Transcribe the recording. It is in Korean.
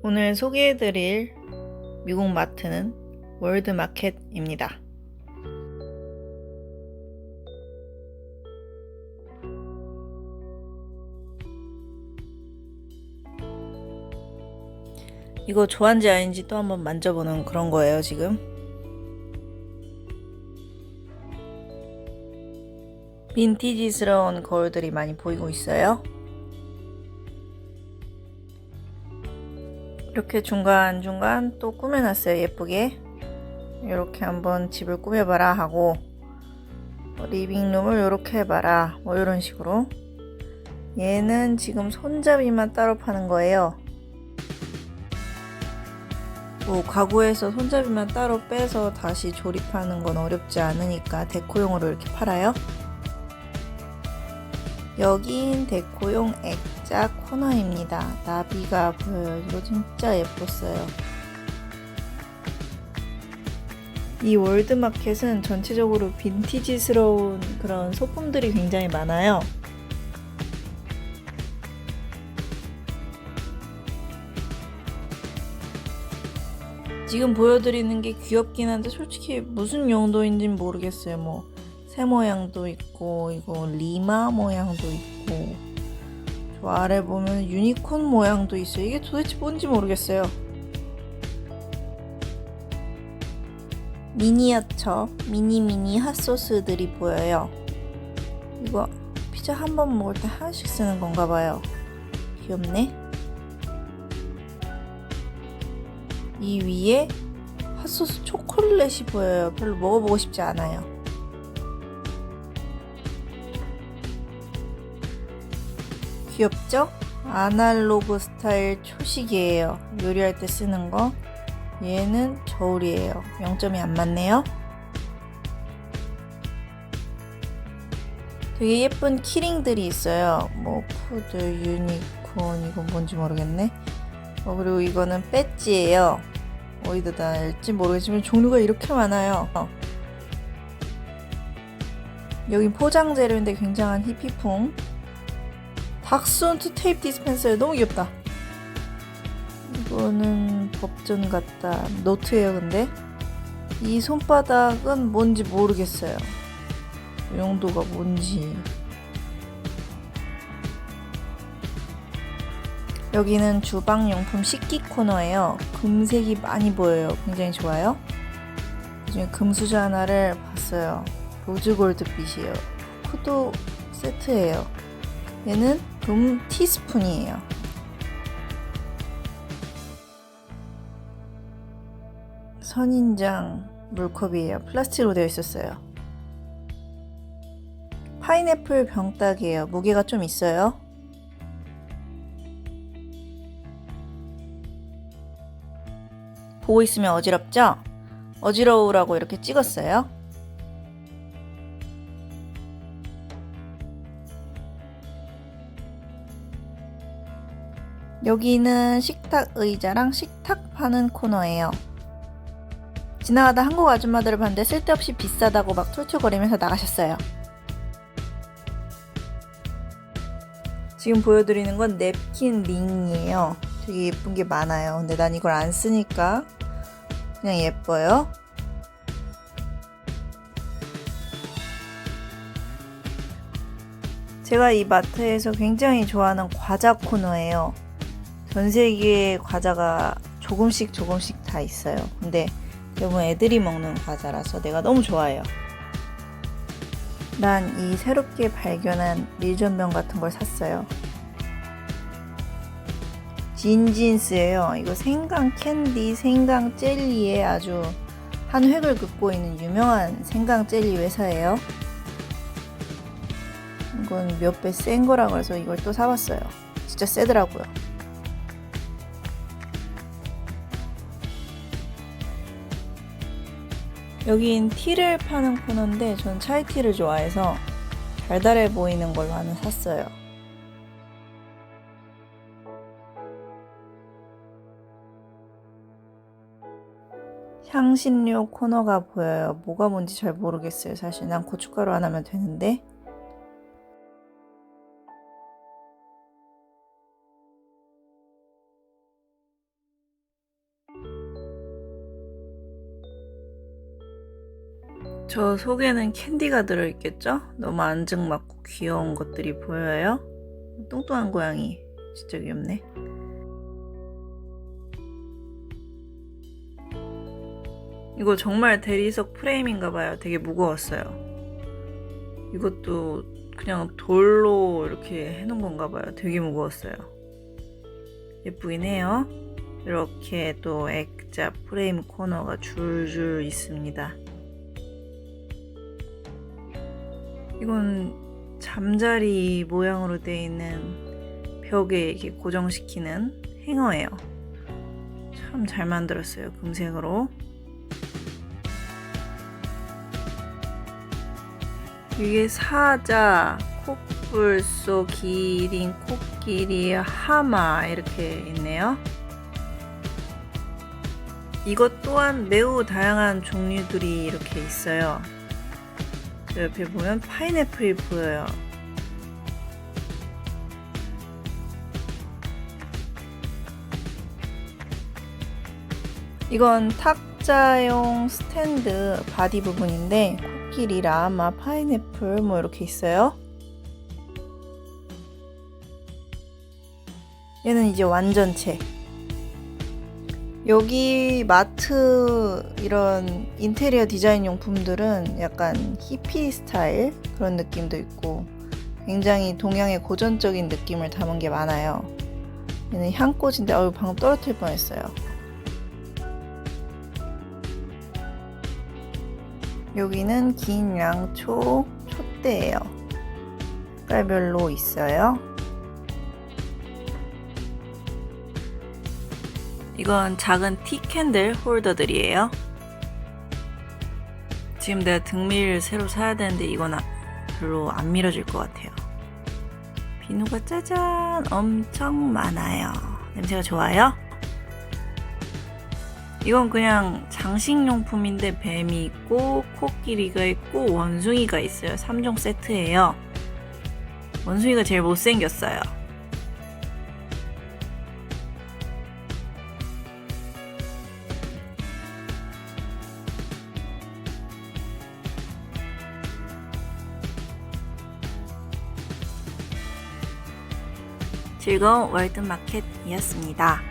오늘 소개해드릴 미국 마트는 월드마켓입니다. 이거 좋아한지 아닌지 또 한번 만져보는 그런 거예요, 지금. 빈티지스러운 거울들이 많이 보이고 있어요. 이렇게 중간중간 또 꾸며놨어요 예쁘게. 이렇게 한번 집을 꾸며봐라 하고 뭐 리빙룸을 이렇게 해봐라 뭐 이런 식으로. 얘는 지금 손잡이만 따로 파는 거예요. 뭐 가구에서 손잡이만 따로 빼서 다시 조립하는 건 어렵지 않으니까 데코용으로 이렇게 팔아요. 여긴 데코용 액 자 코너입니다. 나비가 보여요. 이거 진짜 예뻤어요. 이 월드마켓은 전체적으로 빈티지스러운 그런 소품들이 굉장히 많아요. 지금 보여드리는 게 귀엽긴 한데 솔직히 무슨 용도인지는 모르겠어요. 뭐 새 모양도 있고 이거 리마 모양도 있고 저 아래 보면 유니콘 모양도 있어요. 이게 도대체 뭔지 모르겠어요. 미니어처 미니미니 핫소스들이 보여요. 이거 피자 한 번 먹을 때 하나씩 쓰는 건가 봐요. 귀엽네. 이 위에 핫소스 초콜릿이 보여요. 별로 먹어보고 싶지 않아요. 귀엽죠? 아날로그 스타일 초식이에요. 요리할 때 쓰는 거. 얘는 저울이에요. 0점이 안 맞네요. 되게 예쁜 키링들이 있어요. 뭐 푸드, 유니콘 이건 뭔지 모르겠네. 어, 그리고 이거는 배지예요. 어디다 달지 모르겠지만 종류가 이렇게 많아요. 어. 여긴 포장 재료인데 굉장한 히피풍. 닥스온트 테이프 디스펜서에 너무 귀엽다. 이거는 법전 같다. 노트예요, 근데. 이 손바닥은 뭔지 모르겠어요. 용도가 뭔지. 여기는 주방용품 식기 코너예요. 금색이 많이 보여요. 굉장히 좋아요. 그중에 금수저 하나를 봤어요. 로즈골드 빛이에요. 쿠도 세트예요. 얘는 금 티스푼이에요. 선인장 물컵이에요. 플라스틱으로 되어 있었어요. 파인애플 병따기예요. 무게가 좀 있어요. 보고 있으면 어지럽죠? 어지러우라고 이렇게 찍었어요. 여기는 식탁 의자랑 식탁 파는 코너예요. 지나가다 한국 아줌마들을 봤는데 쓸데없이 비싸다고 막 툴툴거리면서 나가셨어요. 지금 보여드리는 건 냅킨 링이에요. 되게 예쁜 게 많아요. 근데 난 이걸 안 쓰니까 그냥 예뻐요. 제가 이 마트에서 굉장히 좋아하는 과자 코너예요. 전 세계의 과자가 조금씩 조금씩 다 있어요. 근데 대부분 애들이 먹는 과자라서 내가 너무 좋아해요. 난 이 새롭게 발견한 밀전병 같은 걸 샀어요. 진진스예요. 이거 생강 캔디, 생강 젤리에 아주 한 획을 긋고 있는 유명한 생강 젤리 회사예요. 이건 몇 배 센 거라 그래서 이걸 또 사봤어요. 진짜 세더라고요. 여긴 티를 파는 코너인데 전 차이티를 좋아해서 달달해 보이는 걸로 하나 샀어요. 향신료 코너가 보여요. 뭐가 뭔지 잘 모르겠어요. 사실 난 고춧가루 하나면 되는데. 저 속에는 캔디가 들어있겠죠? 너무 앙증맞고 귀여운 것들이 보여요. 뚱뚱한 고양이 진짜 귀엽네. 이거 정말 대리석 프레임인가 봐요. 되게 무거웠어요. 이것도 그냥 돌로 이렇게 해놓은 건가 봐요. 되게 무거웠어요. 예쁘긴 해요. 이렇게 또 액자 프레임 코너가 줄줄 있습니다. 이건 잠자리 모양으로 되어 있는 벽에 이렇게 고정시키는 행어예요. 참 잘 만들었어요. 금색으로. 이게 사자, 코뿔소, 기린, 코끼리, 하마 이렇게 있네요. 이것 또한 매우 다양한 종류들이 이렇게 있어요. 저 옆에 보면 파인애플이 보여요. 이건 탁자용 스탠드 바디 부분인데 코끼리, 라마, 파인애플 뭐 이렇게 있어요. 얘는 이제 완전체. 여기 마트 이런 인테리어 디자인 용품들은 약간 히피 스타일 그런 느낌도 있고 굉장히 동양의 고전적인 느낌을 담은 게 많아요. 얘는 향꽃인데 어우 방금 떨어뜨릴 뻔했어요. 여기는 긴 양초 촛대예요. 색깔별로 있어요. 이건 작은 티 캔들 홀더들이에요. 지금 내가 등밀 새로 사야 되는데 이건 아- 별로 안 밀어질 것 같아요. 비누가 짜잔 엄청 많아요. 냄새가 좋아요? 이건 그냥 장식용품인데 뱀이 있고 코끼리가 있고 원숭이가 있어요. 3종 세트예요. 원숭이가 제일 못생겼어요. 즐거운 월드마켓이었습니다.